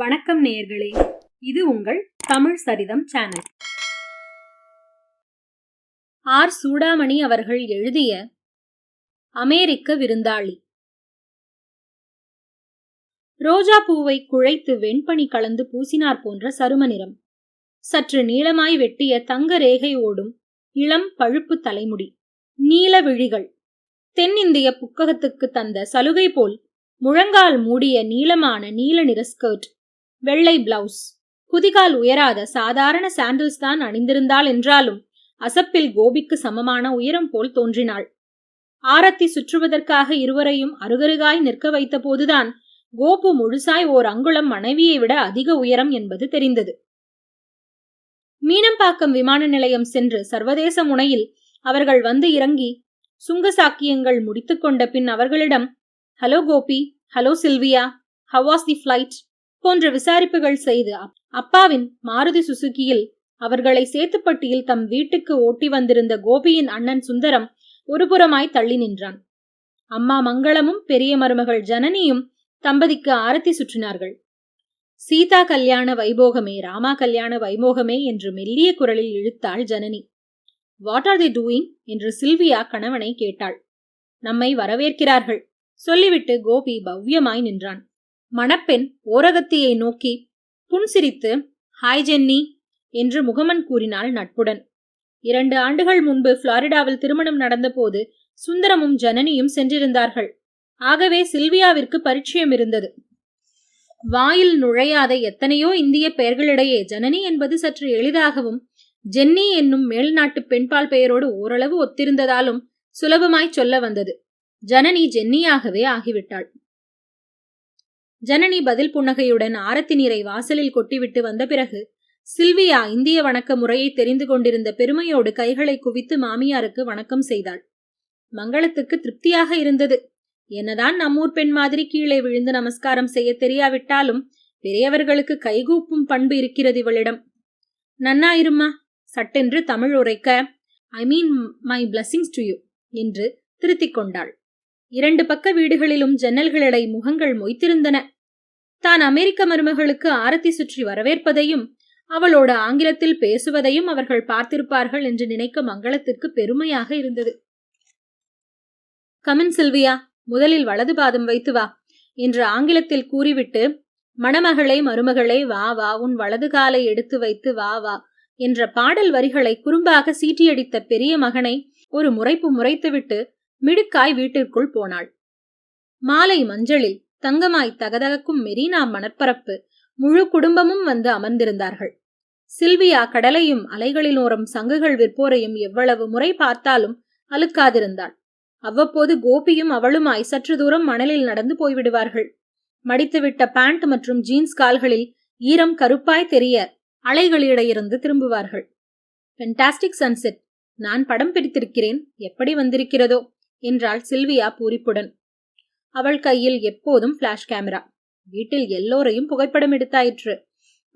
வணக்கம் நேயர்களே இது உங்கள் தமிழ் சரிதம் சேனல் ஆர். சூடாமணி அவர்கள் எழுதிய அமெரிக்க விருந்தாளி. ரோஜா பூவை குழைத்து வெண்பனி கலந்து பூசினார் போன்ற சரும நிறம். சற்று நீளமாய் வெட்டிய தங்க ரேகை ஓடும் இளம் பழுப்பு தலைமுடி. நீல விழிகள். தென்னிந்திய புக்ககத்துக்கு தந்த சலுகை போல் முழங்கால் மூடிய நீளமான நீல நிற ஸ்கர்ட் வெள்ளை பிளவுஸ் குதிகால் உயராத சாதாரண சாண்டில்ஸ் தான் அணிந்திருந்தாள் என்றாலும் அசப்பில் கோபிக்கு சமமான உயரம் போல் தோன்றினாள். ஆரத்தி சுற்றுவதற்காக இருவரையும் அருகருகாய் நிற்க வைத்த போதுதான் கோபு முழுசாய் ஓர் அங்குளம் மனைவியை விட அதிக உயரம் என்பது தெரிந்தது. மீனம்பாக்கம் விமான நிலையம் சென்று சர்வதேச முனையில் அவர்கள் வந்து இறங்கி சுங்க சாக்கியங்கள் முடித்துக்கொண்ட பின் அவர்களிடம் hello Gopi hello Sylvia how's the flight போன்ற விசாரிப்புகள் செய்து அப்பாவின் மாருதி சுசுகியில் அவர்களை சேத்துப்பட்டியில் தம் வீட்டுக்கு ஓட்டி வந்திருந்த கோபியின் அண்ணன் சுந்தரம் ஒருபுறமாய் தள்ளி நின்றான். அம்மா மங்களமும் பெரிய மருமகள் ஜனனியும் தம்பதிக்கு ஆரத்தி சுற்றினார்கள். சீதா கல்யாண வைபோகமே ராமா கல்யாண வைபோகமே என்று மெல்லிய குரலில் இழுத்தாள் Janani. What are the doing என்று சில்வியா கணவனை கேட்டாள். நம்மை வரவேற்கிறார்கள் சொல்லிவிட்டு கோபி பவ்யமாய் நின்றான். மணப்பெண் ஓரகத்தியை நோக்கி புன்சிரித்து ஹாய் ஜென்னி என்று முகமன் கூறினாள் நட்புடன். இரண்டு ஆண்டுகள் முன்பு புளாரிடாவில் திருமணம் நடந்தபோது சுந்தரமும் ஜனனியும் சென்றிருந்தார்கள். ஆகவே சில்வியாவிற்கு பரிச்சயம் இருந்தது. வாயில் நுழையாத எத்தனையோ இந்திய பெயர்களிடையே ஜனனி என்பது சற்று எளிதாகவும் ஜென்னி என்னும் மேல்நாட்டு பெண்பால் பெயரோடு ஓரளவு ஒத்திருந்ததாலும் சுலபமாய் சொல்ல வந்தது. ஜனனி ஜென்னியாகவே ஆகிவிட்டாள். ஜனனி பதில் புன்னகையுடன் ஆரத்தி நீரை வாசலில் கொட்டிவிட்டு வந்த பிறகு சில்வியா இந்திய வணக்க முறையை தெரிந்து கொண்டிருந்த பெருமையோடு கைகளை குவித்து மாமியாருக்கு வணக்கம் செய்தாள். மங்களத்துக்கு திருப்தியாக இருந்தது. என்னதான் நம்மூர் பெண் மாதிரி கீழே விழுந்து நமஸ்காரம் செய்ய தெரியாவிட்டாலும் பெரியவர்களுக்கு கைகூப்பும் பண்பு இருக்கிறது இவளிடம். நன்னா இருமா சட்டென்று தமிழ் உரைக்க I mean my blessings to you என்று திருத்திக் கொண்டாள். இரண்டு பக்க வீடுகளிலும் ஜன்னல்களடை முகங்கள் மொய்த்திருந்தன. தான் அமெரிக்க மருமகளுக்கு ஆரத்தி சுற்றி வரவேற்பதையும் அவளோட ஆங்கிலத்தில் பேசுவதையும் அவர்கள் பார்த்திருப்பார்கள் என்று நினைக்க மங்களத்திற்கு பெருமையாக இருந்தது. கமின் சில்வியா முதலில் வலது பாதம் வைத்து வா என்று ஆங்கிலத்தில் கூறிவிட்டு மணமகளை மருமகளை வா வா உன் வலது காலை எடுத்து வைத்து வா வா என்ற பாடல் வரிகளை குறும்பாக சீட்டியடித்த பெரிய மகனை ஒரு முறைப்பு முறைத்துவிட்டு மிடுக்காய் வீட்டிற்குள் போனாள். மாலை மஞ்சளில் தங்கமாய் தகதகக்கும் மெரினா மணற்பரப்பு முழு குடும்பமும் வந்து அமர்ந்திருந்தார்கள். சில்வியா கடலையும் அலைகளிலோரம் சங்குகள் விற்போரையும் எவ்வளவு முறை பார்த்தாலும் அழுக்காதிருந்தாள். அவ்வப்போது கோபியும் அவளுமாய் சற்று தூரம் மணலில் நடந்து போய்விடுவார்கள். மடித்துவிட்ட பேண்ட் மற்றும் ஜீன்ஸ் கால்களில் ஈரம் கருப்பாய் தெரிய அலைகளிடையிருந்து திரும்புவார்கள். பென்டாஸ்டிக் சன்செட் நான் படம் பிடித்திருக்கிறேன். எப்படி வந்திருக்கிறதோ? என்றாள் சில்வியா பூரிப்புடன். அவள் கையில் எப்போதும் பிளாஷ் கேமரா வீட்டில் எல்லோரையும் புகைப்படம் எடுத்தாயிற்று.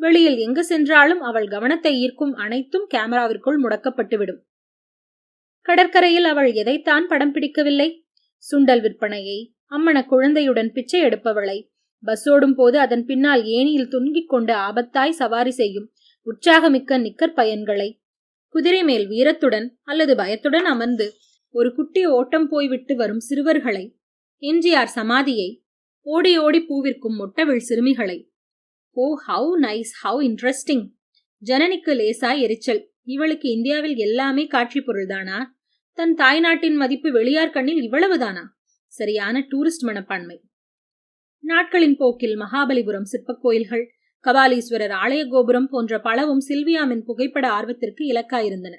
வெளியில் எங்கு சென்றாலும் அவள் கவனத்தை ஈர்க்கும் அனைத்தும் கேமராவிற்குள் முடக்கப்பட்டுவிடும். கடற்கரையில் அவள் எதைத்தான் படம் பிடிக்கவில்லை? சுண்டல் விற்பனையை அம்மன குழந்தையுடன் பிச்சை எடுப்பவளை பஸ்ஸோடும் போது அதன் பின்னால் ஏனியில் துங்கிக் கொண்டு ஆபத்தாய் சவாரி செய்யும் உற்சாகமிக்க நிக்கர் பயன்களை குதிரை மேல் வீரத்துடன் அல்லது பயத்துடன் அமர்ந்து ஒரு குட்டி ஓட்டம் போய்விட்டு வரும் சிறுவர்களை எம்ஜிஆர் சமாதியை ஓடி ஓடி பூவிற்கும் மொட்டவிழ் சிறுமிகளை. Oh how nice how interesting ஜனனிக்கு லேசாய் எரிச்சல். இவளுக்கு இந்தியாவில் எல்லாமே காட்சி பொருள்தானா தன்? தாய்நாட்டின் மதிப்பு வெளியார் கண்ணில் இவ்வளவுதானா? சரியான டூரிஸ்ட் மனப்பான்மை. நாட்களின் போக்கில் மகாபலிபுரம் சிற்பக் கோயில்கள் கபாலீஸ்வரர் ஆலய கோபுரம் போன்ற பலவும் சில்வியாமின் புகைப்பட ஆர்வத்திற்கு இலக்காயிருந்தன.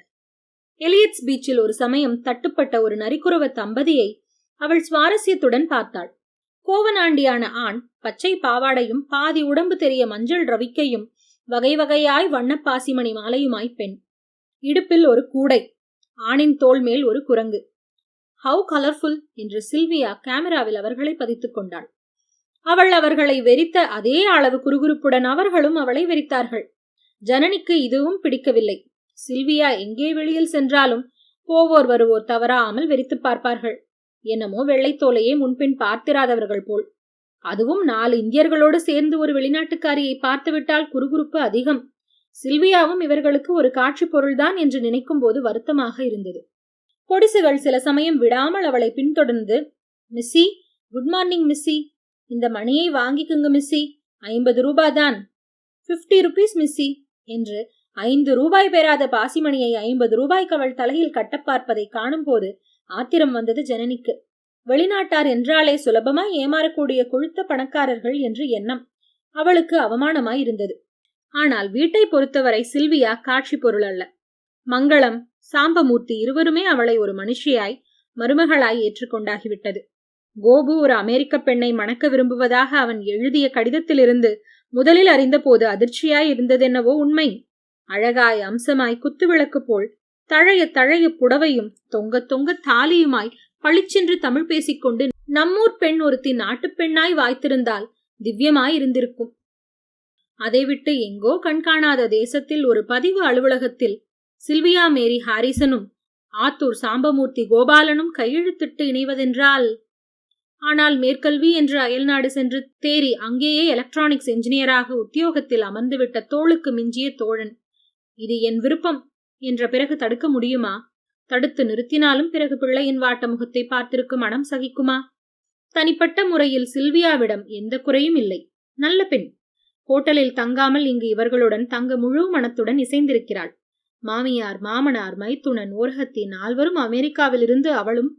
எலியட்ஸ் பீச்சில் ஒரு சமயம் தட்டுப்பட்ட ஒரு நரிக்குறவ தம்பதியை அவள் சுவாரஸ்யத்துடன் பார்த்தாள். கோவனாண்டியான ஆண் பச்சை பாவாடையும் பாதி உடம்பு தெரிய மஞ்சள் ரவிக்கையும் வகை வகையாய் வண்ணப்பாசிமணி மாலையுமாய் பெண். இடுப்பில் ஒரு கூடை ஆணின் தோல் மேல் ஒரு குரங்கு. ஹவு கலர்ஃபுல் என்று சில்வியா கேமராவில் அவர்களை பதித்துக் கொண்டாள். அவள் அவர்களை வெறித்த அதே அளவு குறுகுறுப்புடன் அவர்களும் அவளை வெறித்தார்கள். ஜனனிக்கு இதுவும் பிடிக்கவில்லை. சில்வியா எங்கே வெளியில் சென்றாலும் போவோர் வருவோர் தவறாமல் வெறித்து பார்ப்பார்கள். என்னமோ வெள்ளைத்தோலையே முன்பின் பார்த்திராதவர்கள் போல். அதுவும் நாலு இந்தியர்களோடு சேர்ந்து ஒரு வெளிநாட்டுக்காரியை பார்த்துவிட்டால் குறுகுறுப்பு அதிகம். சில்வியாவும் இவர்களுக்கு ஒரு காட்சி பொருள்தான் என்று நினைக்கும் போது வருத்தமாக இருந்தது. பொடிசுகள் சில சமயம் விடாமல் அவளை பின்தொடர்ந்து மிஸ்ஸி குட் மார்னிங் மிஸ்ஸி. இந்த மணியை வாங்கிக்குங்க மிஸ்ஸி. ஐம்பது ரூபாய்தான் பிப்டி ருபீஸ் மிஸ்ஸி என்று ஐந்து ரூபாய் பெறாத பாசிமணியை ஐம்பது ரூபாய்க்கு அவள் தலையில் கட்ட பார்ப்பதை காணும் போது ஆத்திரம் வந்தது ஜனனிக்கு. வெளிநாட்டார் என்றாலே சுலபமாய் ஏமாறக்கூடிய கொழுத்த பணக்காரர்கள் என்று எண்ணம். அவளுக்கு அவமானமாய் இருந்தது. ஆனால் வீட்டை பொறுத்தவரை சில்வியா காட்சி பொருள் அல்ல. மங்களம் சாம்பமூர்த்தி இருவருமே அவளை ஒரு மனுஷியாய் மருமகளாய் ஏற்றுக்கொண்டாகிவிட்டது. கோபு ஒரு அமெரிக்க பெண்ணை மணக்க விரும்புவதாக அவன் எழுதிய கடிதத்திலிருந்து முதலில் அறிந்தபோது அதிர்ச்சியாய் இருந்ததென்னவோ உண்மை. அழகாய் அம்சமாய் குத்துவிளக்கு போல் தழைய தழைய புடவையும் தொங்க தொங்க தாலியுமாய் பளிச்சென்று தமிழ் பேசிக்கொண்டு நம்மூர் பெண் ஒருத்தி நாட்டுப் பெண்ணாய் வாய்த்திருந்தால் திவ்யமாய் இருந்திருக்கும் அதை விட்டு எங்கோ கண்காணாத தேசத்தில் ஒரு பதிவு அலுவலகத்தில் சில்வியா மேரி ஹாரிசனும் ஆத்தூர் சாம்பமூர்த்தி கோபாலனும் கையெழுத்திட்டு இணைவதென்றால் ஆனால் மேற்கல்வி என்று அயல்நாடு சென்று தேறி அங்கேயே எலக்ட்ரானிக்ஸ் என்ஜினியராக உத்தியோகத்தில் அமர்ந்துவிட்ட தோளுக்கு மிஞ்சிய தோழன் இது என் விருப்பம் என்ற பிறகு தடுக்க முடியுமா? தடுத்து நிறுத்தினாலும் பிறகு பிள்ளையின் வாட்ட முகத்தை பார்த்திருக்கும் மனம் சகிக்குமா? தனிப்பட்ட முறையில் சில்வியாவிடம் எந்த குறையும் இல்லை. நல்ல பெண். ஹோட்டலில் தங்காமல் இங்கு இவர்களுடன் தங்க முழு மனத்துடன் இசைந்திருக்கிறாள். மாமியார் மாமனார் மைத்துனன் ஓரகத்தி நால்வரும் அமெரிக்காவிலிருந்து அவளும்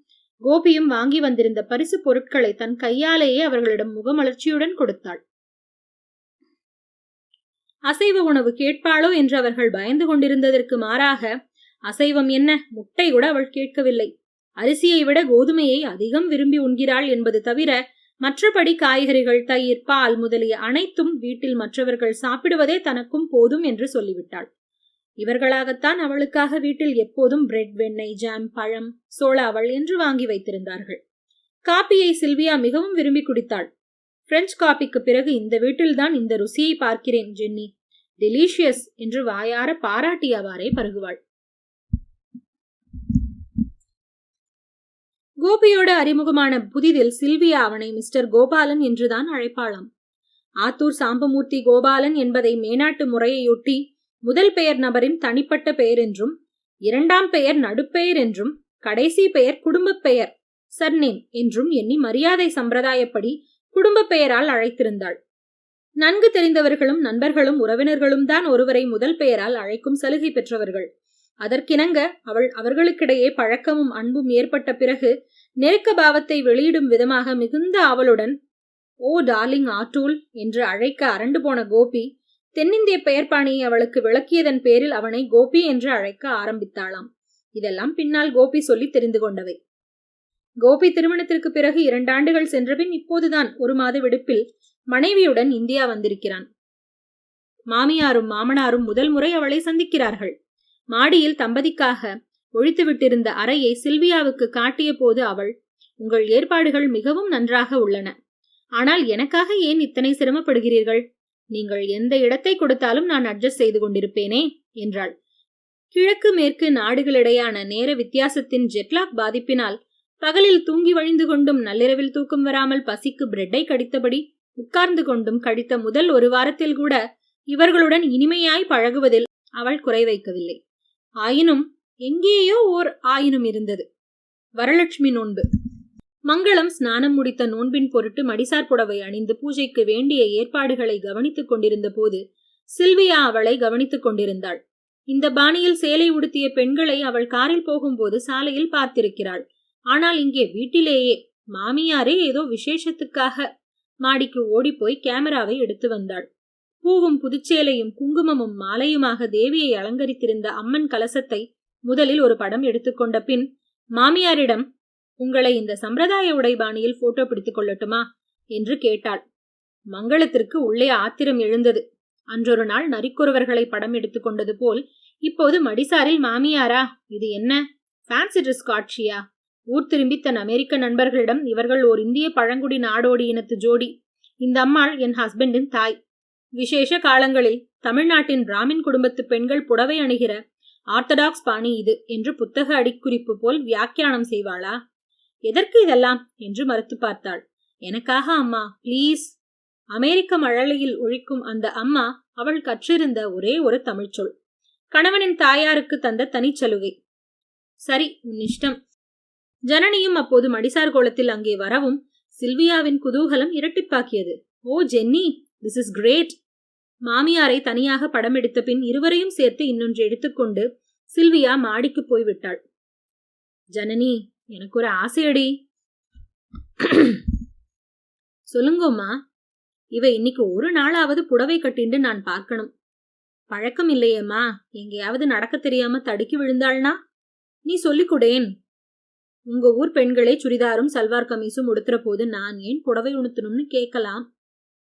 கோபியும் வாங்கி வந்திருந்த பரிசு பொருட்களை தன் கையாலேயே அவர்களிடம் முகமலர்ச்சியுடன் கொடுத்தாள். அசைவ உணவு கேட்பாளோ என்று அவர்கள் பயந்து கொண்டிருந்ததற்கு மாறாக அசைவம் என்ன? முட்டை கூட அவள் கேட்கவில்லை. அரிசியை விட கோதுமையை அதிகம் விரும்பி உண்கிறாள் என்பது தவிர மற்றபடி காய்கறிகள் தயிர் பால் முதலிய அனைத்தும் வீட்டில் மற்றவர்கள் சாப்பிடுவதே தனக்கும் போதும் என்று சொல்லிவிட்டாள். இவர்களாகத்தான் அவளுக்காக வீட்டில் எப்போதும் பிரெட் வெண்ணெய் ஜாம் பழம் சோளாவள் என்று வாங்கி வைத்திருந்தார்கள். காப்பியை சில்வியா மிகவும் விரும்பி குடித்தாள். பிரெஞ்சு காபிக்கு பிறகு இந்த வீட்டில்தான் இந்த ருசியை பார்க்கிறேன் ஜென்னி. டெலிஷியஸ் என்று வாயார பாராட்டியவாறே பருகுவாள். கோபியோட அறிமுகமான புதிதில் சில்வியா அவனை மிஸ்டர் கோபாலன் என்றுதான் அழைப்பாளாம். ஆத்தூர் சாம்பமூர்த்தி கோபாலன் என்பதை மேனாட்டு முறையையொட்டி முதல் பெயர் நபரின் தனிப்பட்ட பெயர் என்றும் இரண்டாம் பெயர் நடுப்பெயர் என்றும் கடைசி பெயர் குடும்பப் பெயர் சர்நேம் என்றும் எண்ணி மரியாதை சம்பிரதாயப்படி குடும்ப பெயரால் அழைத்திருந்தாள். நன்கு தெரிந்தவர்களும் நண்பர்களும் உறவினர்களும் தான் ஒருவரை முதல் பெயரால் அழைக்கும் சலுகை பெற்றவர்கள். அதற்கிணங்க அவள் அவர்களுக்கிடையே பழக்கமும் அன்பும் ஏற்பட்ட பிறகு நெருக்க பாவத்தை வெளியிடும் விதமாக மிகுந்த ஆவலுடன் ஓ டார்லிங் ஆட்டூல் என்று அழைக்க அரண்டு போன கோபி தென்னிந்திய பெயர்பாணியை அவளுக்கு விளக்கியதன் பேரில் அவனை கோபி என்று அழைக்க ஆரம்பித்தாளாம். இதெல்லாம் பின்னால் கோபி சொல்லி தெரிந்து கொண்டவை. கோபி திருமணத்திற்கு பிறகு இரண்டாண்டுகள் சென்றபின் இப்போதுதான் ஒரு மாத விடுப்பில் மனைவியுடன் இந்தியா வந்திருக்கிறான். மாமியாரும் மாமனாரும் முதல் முறை அவளை சந்திக்கிறார்கள். மாடியில் தம்பதிக்காக ஒழித்துவிட்டிருந்த அறையை சில்வியாவுக்கு காட்டிய போது அவள் உங்கள் ஏற்பாடுகள் மிகவும் நன்றாக உள்ளன. ஆனால் எனக்காக ஏன் இத்தனை சிரமப்படுகிறீர்கள்? நீங்கள் எந்த இடத்தை கொடுத்தாலும் நான் அட்ஜஸ்ட் செய்து கொண்டிருப்பேனே என்றாள். கிழக்கு மேற்கு நாடுகளிடையான நேர வித்தியாசத்தின் ஜெட்லாக் பாதிப்பினால் பகலில் தூங்கி வழிந்து கொண்டும் நள்ளிரவில் தூக்கம் வராமல் பசிக்கு பிரெட்டை கடித்தபடி உட்கார்ந்து கொண்டும் கடித்த முதல் ஒரு வாரத்தில் கூட இவர்களுடன் இனிமையாய் பழகுவதில் அவள் குறை வைக்கவில்லை. ஆயினும் எங்கேயோ ஓர் ஆயினும் இருந்தது. வரலட்சுமி நோன்பு. மங்களம் ஸ்நானம் முடித்த நோன்பின் பொருட்டு மடிசார் புடவை அணிந்து பூஜைக்கு வேண்டிய ஏற்பாடுகளை கவனித்துக் கொண்டிருந்த போது சில்வியா அவளை கவனித்துக் கொண்டிருந்தாள். இந்த பாணியில் சேலை உடுத்திய பெண்களை அவள் காரில் போகும்போது சாலையில் பார்த்திருக்கிறாள். ஆனால் இங்கே வீட்டிலேயே மாமியாரே ஏதோ விசேஷத்துக்காக மாடிக்கு ஓடிப்போய் கேமராவை எடுத்து வந்தாள். பூவும் புதுச்சேலையும் குங்குமமும் மாலையுமாக தேவியை அலங்கரித்திருந்த அம்மன் கலசத்தை முதலில் ஒரு படம் எடுத்துக்கொண்ட பின் மாமியாரிடம் உங்களை இந்த சம்பிரதாய உடைபாணியில் போட்டோ பிடித்துக் கொள்ளட்டுமா? என்று கேட்டாள். மங்களத்திற்கு உள்ளே ஆத்திரம் எழுந்தது. அன்றொரு நாள் நரிக்குறவர்களை படம் எடுத்துக்கொண்டது போல் இப்போது மடிசாரில் மாமியாரா? இது என்ன? ஃபேன்சி ட்ரெஸ் காட்சியா? ஊர் திரும்பி தன் அமெரிக்க நண்பர்களிடம் இவர்கள் ஓர் இந்திய பழங்குடி நாடோடி இனத்து ஜோடி. இந்த அம்மாள் என் ஹஸ்பண்டின் தாய். விசேஷ காலங்களில் தமிழ்நாட்டின் பிராமின் குடும்பத்து பெண்கள் புடவை அணுகிற ஆர்த்தடாக்ஸ் பாணி இது என்று புத்தக அடிக்குறிப்பு போல் வியாக்கியானம் செய்வாளா? எதற்கு இதெல்லாம்? என்று மறுத்து பார்த்தாள். எனக்காக அம்மா ப்ளீஸ். அமெரிக்க மழலையில் ஒழிக்கும் அந்த அம்மா அவள் கற்றிருந்த ஒரே ஒரு தமிழ்ச்சொல். கணவனின் தாயாருக்கு தந்த தனிச்சலுகை சரி உன் இஷ்டம் ஜனனியும் அப்போது மடிசார் கோலத்தில் அங்கே வரவும் சில்வியாவின் குதூகலம் இரட்டிப்பாக்கியது. Oh Jenny this is great மாமியாரை தனியாக படம் எடுத்த பின் இருவரையும் சேர்த்து இன்னொன்று எடுத்துக்கொண்டு சில்வியா மாடிக்கு போய்விட்டாள். ஜனனி எனக்கு ஒரு ஆசையடி. சொல்லுங்கம்மா இவ இன்னைக்கு ஒரு நாளாவது புடவை கட்டிண்டு நான் பார்க்கணும். பழக்கம் இல்லையேம்மா எங்கேயாவது நடக்க தெரியாம தடுக்கி விழுந்தாள்னா? நீ சொல்லிக்கொடேன் உங்க ஊர் பெண்களே சுடிதாரும் சல்வார் கமீஸும் உடுத்துற போது நான் ஏன் புடவை உடுத்தணும்னு கேட்கலாம்?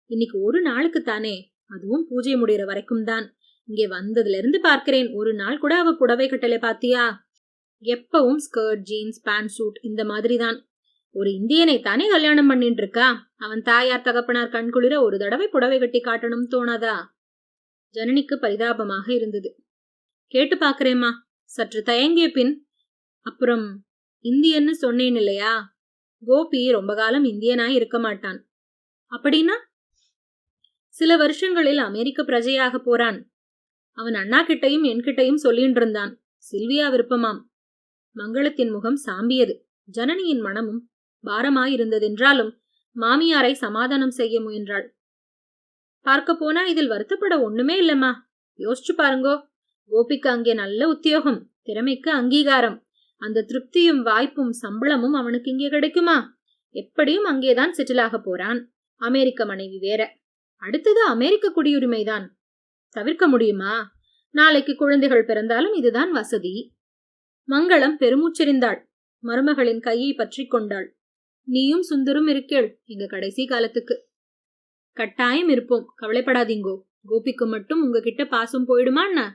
இன்னைக்கு ஒரு நாளுக்கு தானே அதுவும் பூஜை முடிகிற வரைக்கும் தான். இங்கே வந்ததுல இருந்து பார்க்கிறேன் ஒரு நாள் கூட அவ புடவை கட்டலை பாத்தியா? எப்பவும் ஸ்கர்ட் ஜீன்ஸ் பேண்ட் சூட் இந்த மாதிரி தான் ஒரு இந்தியனை தானே கல்யாணம் பண்ணிட்டு இருக்கா அவன் தாயார் தகப்பனார் கண்குளிர ஒரு தடவை புடவை கட்டி காட்டணும் தோணாதா? ஜனனிக்கு பரிதாபமாக இருந்தது. கேட்டு பாக்குறேம்மா சற்று தயங்கிய பின் அப்புறம் இந்தியன்னு சொன்னேன் இல்லையா? கோபி ரொம்ப காலம் இந்தியனாய் இருக்க மாட்டான். அப்படின்னா? சில வருஷங்களில் அமெரிக்க பிரஜையாக போறான். அவன் அண்ணா கிட்டையும் என்கிட்டையும் சொல்லிட்டு இருந்தான். சில்வியா விருப்பமாம். மங்களத்தின் முகம் சாம்பியது. ஜனனியின் மனமும் பாரமாயிருந்ததென்றாலும் மாமியாரை சமாதானம் செய்ய முயன்றாள். பார்க்க போனா இதில் வருத்தப்பட ஒண்ணுமே இல்லம்மா. யோசிச்சு பாருங்கோ. கோபிக்கு அங்கே நல்ல உத்தியோகம். திறமைக்கு அங்கீகாரம். அந்த திருப்தியும் வாய்ப்பும் சம்பளமும் அவனுக்கு இங்கே கிடைக்குமா? எப்படியும் அங்கேதான் செட்டில் ஆக போறான். அமெரிக்க மனைவி வேற. அடுத்தது அமெரிக்க குடியுரிமைதான். தவிர்க்க முடியுமா? நாளைக்கு குழந்தைகள் பிறந்தாலும் இதுதான் வசதி. மங்களம் பெருமூச்செறிந்தாள். மருமகளின் கையை பற்றி கொண்டாள். நீயும் சுந்தரும் இருக்கேள் எங்க கடைசி காலத்துக்கு. கட்டாயம் இருப்போம். கவலைப்படாதீங்கோ. கோபிக்கு மட்டும் உங்ககிட்ட பாசம் போயிடுமா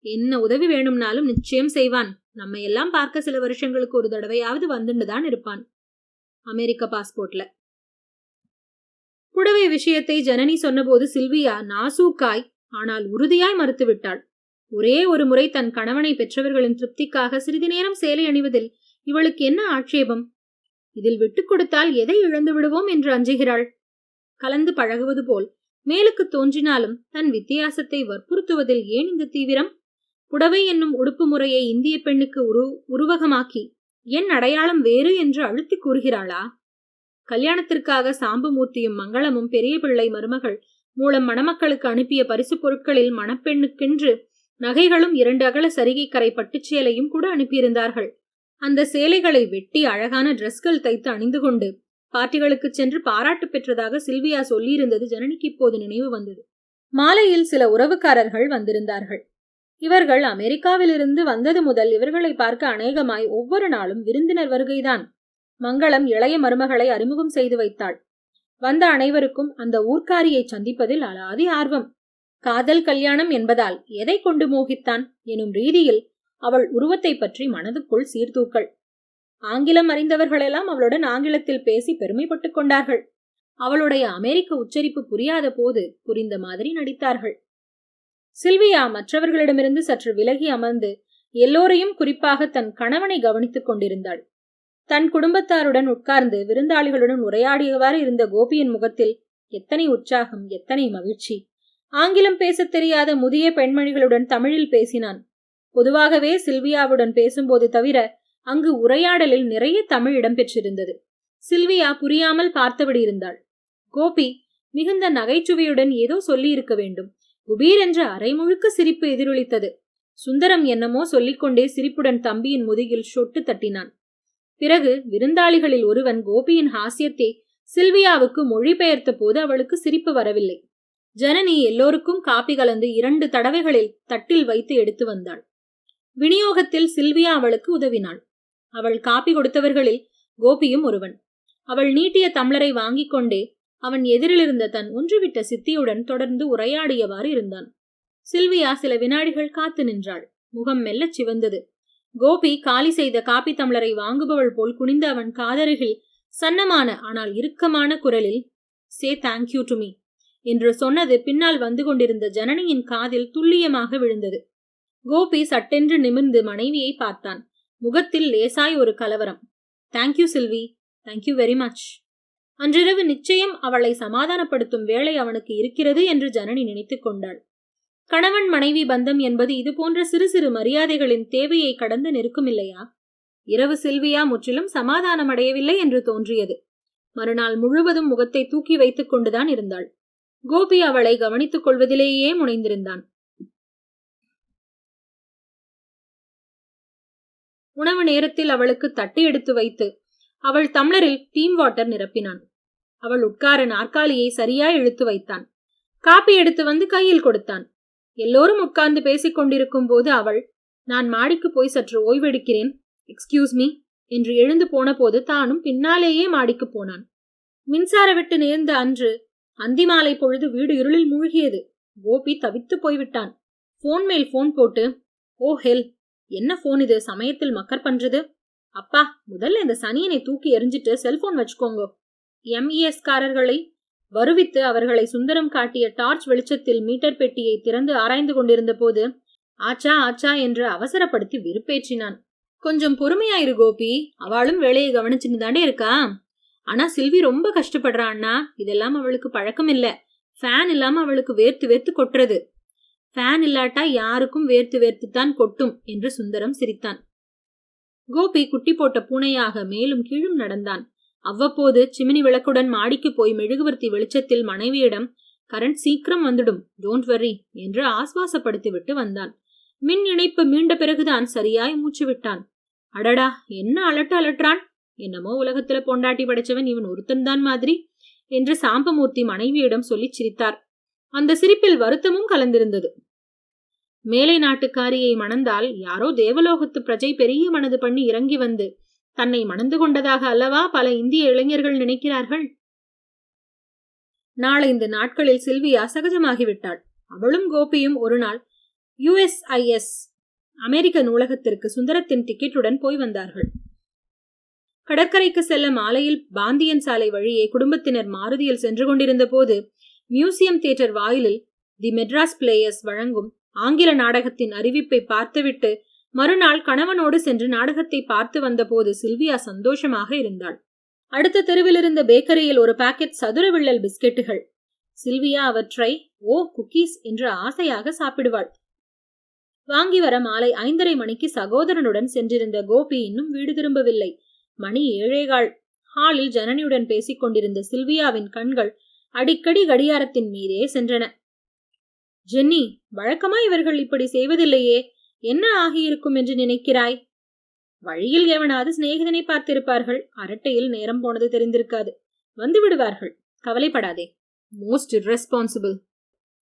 என்ன உதவி வேணும்னாலும் நிச்சயம் செய்வான். நம்ம எல்லாம் பார்க்க சில வருஷங்களுக்கு ஒரு தடவையாவது வந்துட்டு தான் இருப்பான். அமெரிக்க பாஸ்போர்ட்ல. புடவை விஷயத்தை ஜனனி சொன்னபோது சில்வியா நாசூக்காய் ஆனால் உறுதியாய் மறுத்துவிட்டாள். ஒரே ஒரு முறை தன் கணவனை பெற்றவர்களின் திருப்திக்காக சிறிது நேரம் சேலை அணிவதில் இவளுக்கு என்ன ஆட்சேபம்? இதில் விட்டுக் கொடுத்தால் எதை இழந்து விடுவோம் என்று அஞ்சுகிறாள். கலந்து பழகுவது போல் மேலுக்கு தோன்றினாலும் தன் வித்தியாசத்தை வற்புறுத்துவதில் ஏன் இந்த தீவிரம்? புடவை என்னும் உடுப்பு முறையை இந்திய பெண்ணுக்கு உரு உருவகமாக்கி என் அடையாளம் வேறு என்று அழுத்தி கூறுகிறாளா? கல்யாணத்திற்காக சாம்புமூர்த்தியும் மங்களமும் பெரிய பிள்ளை மருமகள் மூலம் மணமக்களுக்கு அனுப்பிய பரிசு பொருட்களில் மணப்பெண்ணுக்கென்று நகைகளும் இரண்டு அகல சரிகை கரை பட்டுச்சேலையும் கூட அனுப்பியிருந்தார்கள். அந்த சேலைகளை வெட்டி அழகான டிரெஸ்கள் தைத்து அணிந்து கொண்டு பார்ட்டிகளுக்கு சென்று பாராட்டு பெற்றதாக சில்வியா சொல்லியிருந்தது ஜனனிக்கு இப்போது நினைவு வந்தது. மாலையில் சில உறவுக்காரர்கள் வந்திருந்தார்கள். இவர்கள் அமெரிக்காவிலிருந்து வந்தது முதல் இவர்களை பார்க்க அநேகமாய் ஒவ்வொரு நாளும் விருந்தினர் வருகைதான். மங்களம் இளைய மருமகளை அறிமுகம் செய்து வைத்தாள். வந்த அனைவருக்கும் அந்த ஊர்க்காரியை சந்திப்பதில் அலாதி ஆர்வம். காதல் கல்யாணம் என்பதால் எதை கொண்டு மோகித்தான் எனும் ரீதியில் அவள் உருவத்தை பற்றி மனதுக்குள் சீர்தூக்கள் ஆங்கிலம் அறிந்தவர்களெல்லாம் அவளுடன் ஆங்கிலத்தில் பேசி பெருமைப்பட்டுக் கொண்டார்கள். அவளுடைய அமெரிக்க உச்சரிப்பு புரியாத போது புரிந்த மாதிரி நடித்தார்கள். சில்வியா மற்றவர்களிடமிருந்து சற்று விலகி அமர்ந்து எல்லோரையும் குறிப்பாக தன் கணவனை கவனித்துக் கொண்டிருந்தாள். தன் குடும்பத்தாருடன் உட்கார்ந்து விருந்தாளிகளுடன் உரையாடியவாறு இருந்த கோபியின் முகத்தில் எத்தனை உற்சாகம் எத்தனை மகிழ்ச்சி. ஆங்கிலம் பேசத் தெரியாத முதிய பெண்மணிகளுடன் தமிழில் பேசினான். பொதுவாகவே சில்வியாவுடன் பேசும்போது தவிர அங்கு உரையாடலில் நிறைய தமிழ் இடம்பெற்றிருந்தது. சில்வியா புரியாமல் பார்த்தபடி இருந்தாள். கோபி மிகுந்த நகைச்சுவையுடன் ஏதோ சொல்லியிருக்க வேண்டும். குபீர் என்ற அரைமுழுக்க சிரிப்பு எதிரொலித்தது. சுந்தரம் என்னமோ சொல்லிக்கொண்டே சிரிப்புடன் தம்பியின் முதுகில் சொட்டு தட்டினான். பிறகு விருந்தாளிகளில் ஒருவன் கோபியின் ஹாஸ்யத்தை சில்வியாவுக்கு மொழிபெயர்த்த போது அவளுக்கு சிரிப்பு வரவில்லை. ஜனனி எல்லோருக்கும் காப்பி கலந்து இரண்டு தடவைகளில் தட்டில் வைத்து எடுத்து வந்தாள். விநியோகத்தில் சில்வியா அவளுக்கு உதவினாள். அவள் காப்பி கொடுத்தவர்களில் கோபியும் ஒருவன். அவள் நீட்டிய தம்ளரை வாங்கிக் கொண்டே அவன் எதிரிலிருந்த தன் ஒன்றுவிட்ட சித்தியுடன் தொடர்ந்து உரையாடியவாறு இருந்தான். சில்வியா சில வினாடிகள் காத்து நின்றாள். முகம் மெல்லச் சிவந்தது. கோபி காலி செய்த காப்பி தம்ளரை வாங்குபவள் போல் குனிந்த அவன் காதருகில் சன்னமான ஆனால் இறுக்கமான குரலில் சே தேங்க்யூ டு மீ என்று சொன்னது பின்னால் வந்து கொண்டிருந்த ஜனனியின் காதில் துல்லியமாக விழுந்தது. கோபி சட்டென்று நிமிர்ந்து மனைவியை பார்த்தான். முகத்தில் லேசாய் ஒரு கலவரம். Thank you Silvi thank you very much அன்றிரவு நிச்சயம் அவளை சமாதானப்படுத்தும் வேலை அவனுக்கு இருக்கிறது என்று ஜனனி நினைத்துக் கொண்டாள். கணவன் மனைவி பந்தம் என்பது இதுபோன்ற சிறு சிறு மரியாதைகளின் தேவையை கடந்து நிற்குமில்லையா இரவு சில்வியா முற்றிலும் சமாதானமடையவில்லை என்று தோன்றியது. மறுநாள் முழுவதும் முகத்தை தூக்கி வைத்துக் கொண்டுதான் இருந்தாள். கோபி அவளை கவனித்துக் கொள்வதிலேயே முனைந்திருந்தான். உணவு நேரத்தில் அவளுக்கு தட்டு எடுத்து வைத்து அவள் தம்ளரில் டீம் வாட்டர் நிரப்பினான். அவள் உட்கார நாற்காலியை சரியாய் இழுத்து வைத்தான். காப்பி எடுத்து வந்து கையில் கொடுத்தான். எல்லோரும் உட்கார்ந்து பேசிக் கொண்டிருக்கும் போது அவள் நான் மாடிக்கு போய் சற்று ஓய்வெடுக்கிறேன். எக்ஸ்கியூஸ் மீ என்று எழுந்து போன போது தானும் பின்னாலேயே மாடிக்கு போனான். மின்சார விட்டு நேர்ந்த அன்று அந்திமாலை பொழுது வீடு இருளில் மூழ்கியது. கோபி தவித்து போய்விட்டான். போன் மேல் போன் போட்டு ஓ ஹெல் என்ன போன் இது? சமயத்தில் மக்கர் பண்றது? அப்பா முதல்ல இந்த சனியனை தூக்கி எரிஞ்சிட்டு செல்போன் வச்சுக்கோங்க. எம்இஎஸ்காரர்களை வருவித்து அவர்களை சுந்தரம் காட்டிய டார்ச் வெளிச்சத்தில் மீட்டர் பெட்டியை திறந்து ஆராய்ந்து கொண்டிருந்த போது ஆச்சா ஆச்சா என்று அவசரப்படுத்தி விருப்பேற்றினான். கொஞ்சம் பொறுமையாயிரு கோபி அவளும் வேலையை கவனிச்சுன்னு தாண்டே இருக்கா? ஆனா சில்வி ரொம்ப கஷ்டப்படுறா அண்ணா இதெல்லாம் அவளுக்கு பழக்கம் இல்ல ஃபேன் இல்லாம அவளுக்கு வேர்த்து வேர்த்து கொட்டுறது. ஃபேன் இல்லாட்டா யாருக்கும் வேர்த்து வேர்த்து தான் கொட்டும் என்று சுந்தரம் சிரித்தான். கோபி குட்டி போட்ட பூனையாக மேலும் கீழும் நடந்தான். அவ்வப்போது சிமினி விளக்குடன் மாடிக்கு போய் மெழுகுவர்த்தி வெளிச்சத்தில் மனைவியிடம் கரண்ட் சீக்கிரம் வந்துடும் டோன்ட் வரி என்று ஆஸ்வாசப்படுத்திவிட்டு வந்தான். மின் இணைப்பு மீண்ட பிறகுதான் சரியாய் மூச்சு விட்டான். அடடா என்ன அலட்டு அலட்டுறான்? என்னமோ உலகத்துல பொண்டாட்டி படைச்சவன் இவன் ஒருத்தன்தான் மாதிரி என்று சாம்பமூர்த்தி மனைவியிடம் சொல்லி சிரித்தார். அந்த சிரிப்பில் வருத்தமும் கலந்திருந்தது. மேலை நாட்டுக்காரியை மணந்தால் யாரோ தேவலோகத்து பிரஜை பெரிய மனது பண்ணி இறங்கி வந்து தன்னை மணந்து கொண்டதாக அல்லவா பல இந்திய இளைஞர்கள் நினைக்கிறார்கள்? நாளைந்து நாட்களில் சில்வியா சகஜமாகிவிட்டாள் அவளும் கோபியும் ஒரு நாள் யுஎஸ்ஐஎஸ் அமெரிக்க நூலகத்திற்கு சுந்தரத்தின் டிக்கெட்டுடன் போய் வந்தார்கள். கடற்கரைக்கு செல்ல மாலையில் பாந்தியன் சாலை வழியே குடும்பத்தினர் மாருதியில் சென்று கொண்டிருந்த போது மியூசியம் தியேட்டர் வாயிலில் தி மெட்ராஸ் பிளேயர்ஸ் வழங்கும் ஆங்கில நாடகத்தின் அறிவிப்பை பார்த்துவிட்டு மறுநாள் கணவனோடு சென்று நாடகத்தை பார்த்து வந்தபோது சில்வியா சந்தோஷமாக இருந்தாள். அடுத்த தெருவில் இருந்த பேக்கரியில் ஒரு பாக்கெட் சதுர விள்ளல் பிஸ்கெட்டுகள். சில்வியா அவற்றை ஓ குக்கீஸ் என்று ஆசையாக சாப்பிடுவாள். வாங்கி வர மாலை ஐந்தரை மணிக்கு சகோதரனுடன் சென்றிருந்த கோபி இன்னும் வீடு திரும்பவில்லை. மணி ஏழேகால். ஹாலில் ஜனனியுடன் பேசிக் கொண்டிருந்த சில்வியாவின் கண்கள் அடிக்கடி கடியாரத்தின் மீதே சென்றன. ஜென்னி வழக்கமா இவர்கள் இப்படி செய்வதில்லையே? என்ன ஆகியிருக்கும் என்று நினைக்கிறாய்? வழியில் எவனாவது சிநேகிதனை பார்த்திருப்பார்கள். அரட்டையில் நேரம் போனது தெரிந்திருக்காது. வந்து விடுவார்கள். கவலைப்படாதே. மோஸ்ட் இர்ரெஸ்பான்சிபிள்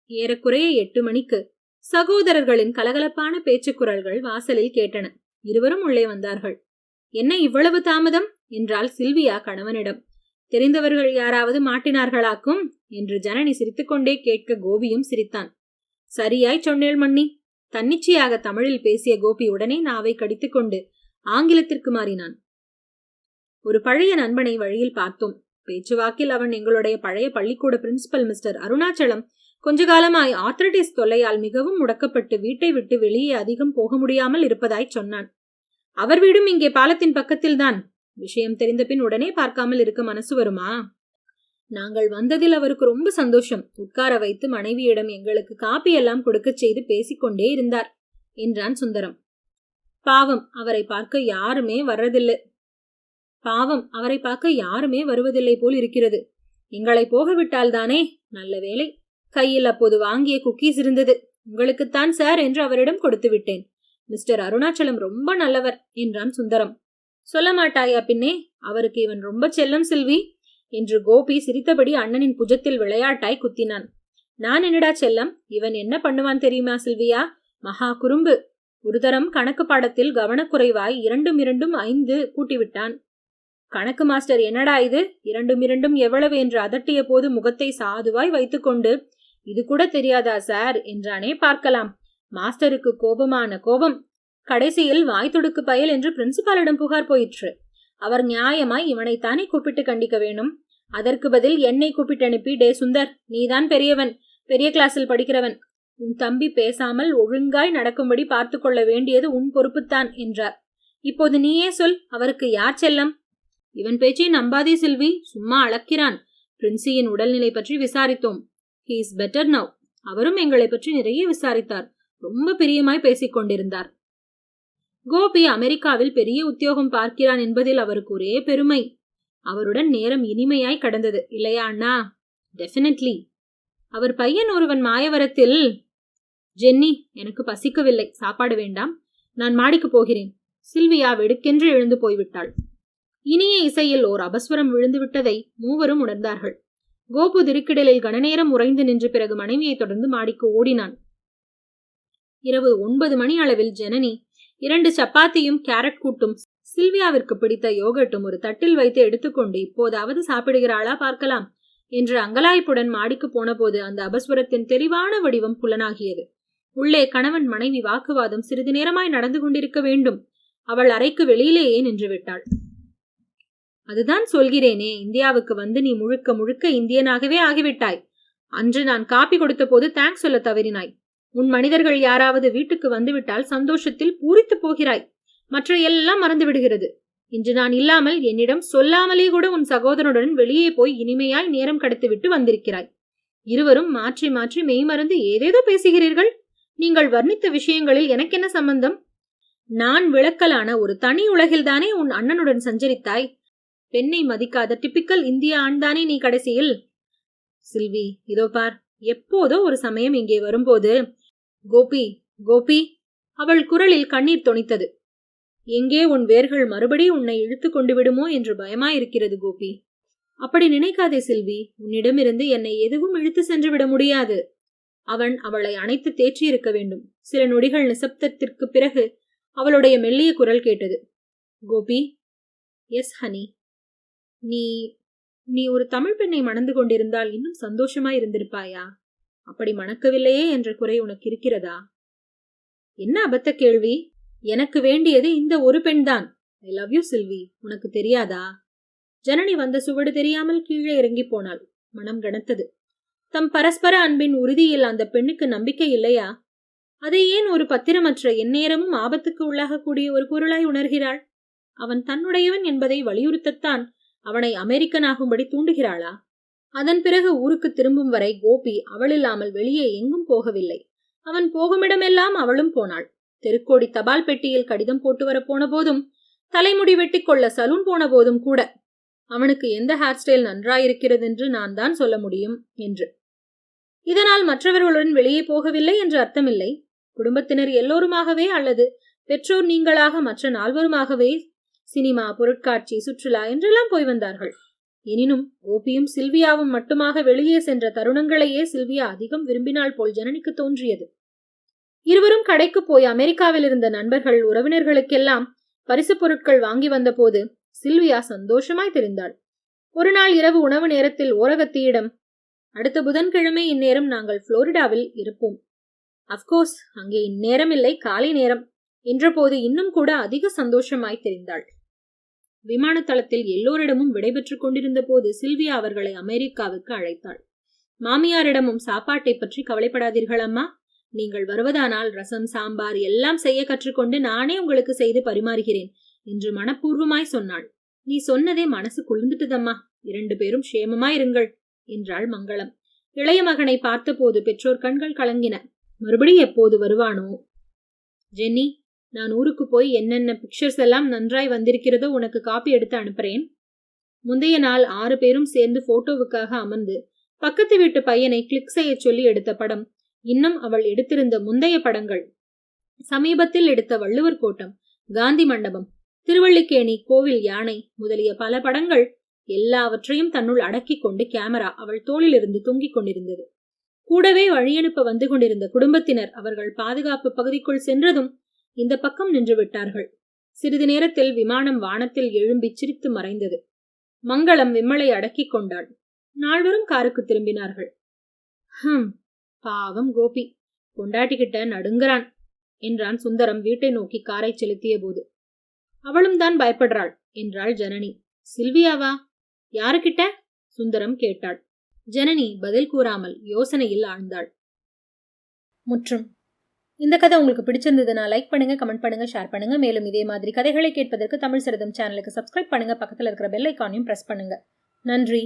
ஏறக்குறைய எட்டு மணிக்கு சகோதரர்களின் கலகலப்பான பேச்சு குரல்கள் வாசலில் கேட்டன. இருவரும் உள்ளே வந்தார்கள். என்ன இவ்வளவு தாமதம்? என்றால் சில்வியா கணவனிடம். தெரிந்தவர்கள் யாராவது மாட்டினார்களாக்கும்? என்று ஜனனி சிரித்துக்கொண்டே கேட்க கோபியும் சிரித்தான். சரியாய் சொன்னேள் மன்னி. தன்னிச்சையாக தமிழில் பேசிய கோபி உடனே நாவை கடித்துக்கொண்டு ஆங்கிலத்திற்கு மாறினான். ஒரு பழைய நண்பனை வழியில் பார்த்தோம். பேச்சுவாக்கில் அவன் எங்களுடைய பழைய பள்ளிக்கூட பிரின்சிபல் மிஸ்டர் அருணாச்சலம் கொஞ்ச காலமாய் ஆர்த்தரைட்டிஸ் தொல்லையால் மிகவும் முடக்கப்பட்டு வீட்டை விட்டு வெளியே அதிகம் போக முடியாமல் இருப்பதாய் சொன்னான். அவர் வீடும் இங்கே பாலத்தின் பக்கத்தில்தான். விஷயம் தெரிந்த பின் உடனே பார்க்காமல் இருக்க மனசு வருமா? நாங்கள் வந்ததில் அவருக்கு ரொம்ப சந்தோஷம். உட்கார வைத்து மனைவியிடம் எங்களுக்கு காப்பியெல்லாம் கொடுக்கச் செய்து பேசிக்கொண்டே இருந்தார் என்றான் சுந்தரம். பாவம் அவரை பார்க்க யாருமே வர்றதில்லை. பாவம் அவரை பார்க்க யாருமே வருவதில்லை போல் இருக்கிறது. எங்களை போகவிட்டால் தானே? நல்ல வேலை கையில் அப்போது வாங்கிய குக்கீஸ் இருந்தது. உங்களுக்குத்தான் சார் என்று அவரிடம் கொடுத்து விட்டேன். மிஸ்டர் அருணாச்சலம் ரொம்ப நல்லவர் என்றான் சுந்தரம். சொல்ல மாட்டாயா பின்னே? அவருக்கு இவன் ரொம்ப செல்லம் செல்வி. என்று கோபி சிரித்தபடி அண்ணனின் புஜத்தில் விளையாட்டாய் குத்தினான். நான் என்னடா செல்லம்? இவன் என்ன பண்ணுவான் தெரியுமா சில்வியா? மகா குறும்பு. ஒரு தரம் கணக்கு பாடத்தில் கவனக்குறைவாய் இரண்டும் இரண்டும் ஐந்து கூட்டிவிட்டான். கணக்கு மாஸ்டர் என்னடா இது? இரண்டும் இரண்டும் எவ்வளவு? என்று அதட்டிய போது முகத்தை சாதுவாய் வைத்துக்கொண்டு இது கூட தெரியாதா சார்? என்றானே பார்க்கலாம். மாஸ்டருக்கு கோபமான கோபம். கடைசியில் வாய் துடுக்கு பயல் என்று பிரின்சிபாலிடம் புகார் போயிற்று. அவர் நியாயமாய் இவனைத்தானே கூப்பிட்டு கண்டிக்க வேணும் அதற்கு பதில் என்னை கூப்பிட்டு அனுப்பி டே சுந்தர் நீதான் பெரியவன். பெரிய கிளாஸில் படிக்கிறவன். உன் தம்பி பேசாமல் ஒழுங்காய் நடக்கும்படி பார்த்து கொள்ள வேண்டியது உன் பொறுப்புத்தான் என்றார். இப்போது நீயே சொல் அவருக்கு யார் செல்லம்? இவன் பேச்சை நம்பாதே செல்வி. சும்மா அளக்கிறான். பிரின்சியின் உடல்நிலை பற்றி விசாரித்தோம். ஹீ இஸ் பெட்டர் நவ் அவரும் எங்களை பற்றி நிறைய விசாரித்தார். ரொம்ப பிரியமாய் பேசிக் கொண்டிருந்தார். கோபி அமெரிக்காவில் பெரிய உத்தியோகம் பார்க்கிறான் என்பதில் அவருக்கு ஒரே பெருமை. அவருடன் நேரம் இனிமையாய் கடந்தது. இல்லையா அண்ணா? டெஃபினெட்லி அவர் பையன் ஒருவன் மாயவரத்தில். ஜென்னி எனக்கு பசிக்கவில்லை. சாப்பாடு வேண்டாம். நான் மாடிக்கு போகிறேன். சில்வியா வெடுக்கென்று எழுந்து போய்விட்டாள். இனிய இசையில் ஓர் அபஸ்வரம் விழுந்து விட்டதை மூவரும் உணர்ந்தார்கள். கோபு திருக்கிடலில் கனநேரம் உறைந்து நின்ற பிறகு மனைவியை தொடர்ந்து மாடிக்கு ஓடினான். இரவு ஒன்பது மணி அளவில் ஜனனி இரண்டு சப்பாத்தியும் கேரட் கூட்டும். சில்வியாவிற்கு பிடித்த யோகட்டும் ஒரு தட்டில் வைத்து எடுத்துக்கொண்டு இப்போதாவது சாப்பிடுகிறாளா பார்க்கலாம் என்று அங்கலாய்ப்புடன் மாடிக்கு போனபோது அந்த அபஸ்வரத்தின் தெளிவான வடிவம் புலனாகியது. உள்ளே கணவன் மனைவி வாக்குவாதம் சிறிது நேரமாய் நடந்து கொண்டிருக்க வேண்டும். அவள் அறைக்கு வெளியிலேயே நின்று விட்டாள். அதுதான் சொல்கிறேனே இந்தியாவுக்கு வந்து நீ முழுக்க முழுக்க இந்தியனாகவே ஆகிவிட்டாய். அன்று நான் காப்பி கொடுத்த போது தேங்க்ஸ் சொல்ல தவறினாய். உன் மனிதர்கள் யாராவது வீட்டுக்கு வந்துவிட்டால் சந்தோஷத்தில் பூரித்து போகிறாய். மற்ற எல்லாம் மறந்து விடுகிறது இன்று நான் இல்லாமல் என்னிடம் சொல்லாமலே கூட உன் சகோதரனுடன் வெளியே போய் இனிமையாய் நேரம் கடத்திவிட்டு வந்திருக்கிறாய். இருவரும் மாற்றி மாற்றி மெய்மறந்து ஏதேதோ பேசுகிறீர்கள். நீங்கள் வர்ணித்த விஷயங்களில் எனக்கென்ன சம்பந்தம்? நான் விளக்கலான ஒரு தனி உலகில்தானே உன் அண்ணனுடன் சஞ்சரித்தாய். பெண்ணை மதிக்காத டிப்பிக்கல் இந்திய ஆண்தானே நீ கடைசியில்? சில்வி இதோ பார் எப்போதோ ஒரு சமயம் இங்கே வரும்போது கோபி கோபி அவள் குரலில் கண்ணீர் தொனித்தது. எங்கே உன் வேர்கள் மறுபடி உன்னை இழுத்து கொண்டு விடுமோ என்று பயமாயிருக்கிறது கோபி. அப்படி நினைக்காதே செல்வி உன்னிடமிருந்து என்னை எதுவும் இழுத்து சென்று விட முடியாது. அவன் அவளை அணைத்து தேற்றியிருக்க வேண்டும். சில நொடிகள் நிசப்தத்திற்கு பிறகு அவளுடைய மெல்லிய குரல் கேட்டது. கோபி எஸ் ஹனி நீ நீ ஒரு தமிழ் பெண்ணை மணந்து கொண்டிருந்தால் இன்னும் சந்தோஷமா இருந்திருப்பாயா? அப்படி மணக்கவில்லையே என்ற குறை உனக்கு இருக்கிறதா? என்ன அபத்த கேள்வி? எனக்கு வேண்டியது இந்த ஒரு பெண்தான். ஐ லவ் யூ சில்வி உனக்கு தெரியாதா? ஜனனி வந்த சுவடு தெரியாமல் கீழே இறங்கி போனாள். மனம் கனத்தது. தம் பரஸ்பர அன்பின் உறுதியில் அந்த பெண்ணுக்கு நம்பிக்கை இல்லையா? அதை ஏன் ஒரு பத்திரமற்ற எந்நேரமும் ஆபத்துக்கு உள்ளாகக்கூடிய ஒரு பொருளாய் உணர்கிறாள்? அவன் தன்னுடையவன் என்பதை வலியுறுத்தத்தான் அவனை அமெரிக்கனாகும்படி தூண்டுகிறாளா? அதன் பிறகு ஊருக்கு திரும்பும் வரை கோபி அவளில்லாமல் வெளியே எங்கும் போகவில்லை. அவன் போகுமிடமெல்லாம் அவளும் போனாள். தெருக்கோடி தபால் பெட்டியில் கடிதம் போட்டு வர போன போதும் தலைமுடி வெட்டி கொள்ள சலூன் போன போதும் கூட அவனுக்கு எந்த ஹேர் ஸ்டைல் நன்றாயிருக்கிறது என்று நான் தான் சொல்ல முடியும் என்று. இதனால் மற்றவர்களுடன் வெளியே போகவில்லை என்று அர்த்தமில்லை. குடும்பத்தினர் எல்லோருமாகவே அல்லது பெற்றோர் நீங்களாக மற்ற நால்வருமாகவே சினிமா பொருட்காட்சி சுற்றுலா என்றெல்லாம் போய் வந்தார்கள். எனினும் ஓபியும் சில்வியாவும் மட்டுமாக வெளியே சென்ற தருணங்களையே சில்வியா அதிகம் விரும்பினாள் போல் ஜனனிக்கு தோன்றியது. இருவரும் கடைக்கு போய் அமெரிக்காவில் இருந்த நண்பர்கள் உறவினர்களுக்கெல்லாம் பரிசு பொருட்கள் வாங்கி வந்தபோது சில்வியா சந்தோஷமாய் தெரிந்தாள். ஒரு நாள் இரவு உணவு நேரத்தில் ஓரகத்தியிடம் அடுத்த புதன்கிழமை இந்நேரம் நாங்கள் புளோரிடாவில் இருப்போம். அப்கோர்ஸ் அங்கே இந்நேரம் இல்லை காலை நேரம் என்றபோது இன்னும் கூட அதிக சந்தோஷமாய் தெரிந்தாள். விமான தளத்தில் எல்லோரிடமும் விடைபெற்றுக் கொண்டிருந்த போது சில்வியா அவர்களை அமெரிக்காவுக்கு அழைத்தாள். மாமியாரிடமும் சாப்பாட்டை பற்றி கவலைப்படாதீர்கள் அம்மா. நீங்கள் வருவதானால் ரசம் சாம்பார் எல்லாம் செய்ய கற்றுக்கொண்டு நானே உங்களுக்கு செய்து பரிமாறுகிறேன் என்று மனப்பூர்வமாய் சொன்னாள். நீ சொன்னதே மனசு குளிர்ந்துட்டுதம்மா. இரண்டு பேரும் க்ஷேமமாய் இருங்கள் என்றாள் மங்களம். இளைய மகனை பார்த்தபோது பெற்றோர் கண்கள் கலங்கின. மறுபடி எப்போது வருவானோ? ஜென்னி நான் ஊருக்கு போய் என்னென்ன பிக்சர்ஸ் எல்லாம் நன்றாய் வந்திருக்கிறதோ உனக்கு காப்பி எடுத்து அனுப்புறேன். முந்தைய நாள் ஆறு பேரும் சேர்ந்து போட்டோவுக்காக அமர்ந்து பக்கத்து வீட்டு பையனை கிளிக் செய்ய சொல்லி எடுத்த படம். இன்னும் அவள் எடுத்திருந்த முந்தைய படங்கள். சமீபத்தில் எடுத்த வள்ளுவர் கோட்டம் காந்தி மண்டபம் திருவள்ளிக்கேணி கோவில் யானை முதலிய பல படங்கள் எல்லாவற்றையும் தன்னுள் அடக்கிக் கொண்டு கேமரா அவள் தோளிலிருந்து தொங்கிக் கொண்டிருந்தது. கூடவே வழியனுப்ப வந்து கொண்டிருந்த குடும்பத்தினர் அவர்கள் பாதுகாப்பு பகுதிக்குள் சென்றதும் இந்த பக்கம் நின்று விட்டார்கள். சிறிது நேரத்தில் விமானம் வானத்தில் எழும்பி சிரித்து மறைந்தது. மங்களம் விம்மலை அடக்கிக் கொண்டாள். நால்வரும் காருக்கு திரும்பினார்கள். ஹம் பாவம் கோபி. கொண்டாட்டிக்கிட்ட நடுங்கிறான் என்றான் சுந்தரம் வீட்டை நோக்கி காரை செலுத்திய போது. அவளும் தான் பயப்படுறாள் என்றாள் ஜனனி. சில்வியாவா? யாருக்கிட்ட? சுந்தரம் கேட்டாள். ஜனனி பதில் கூறாமல் யோசனையில் ஆழ்ந்தாள். முற்றும். இந்த கதை உங்களுக்கு பிடிச்சிருந்ததுன்னா லைக் பண்ணுங்க கமெண்ட் பண்ணுங்க ஷேர் பண்ணுங்க. மேலும் இதே மாதிரி கதைகளை கேட்பதற்கு தமிழ் சிறதம் சேனலுக்கு சப்ஸ்கிரைப் பண்ணுங்க. பக்கத்தில் இருக்கிற பெல் ஐக்கானையும் பிரஸ் பண்ணுங்க. நன்றி.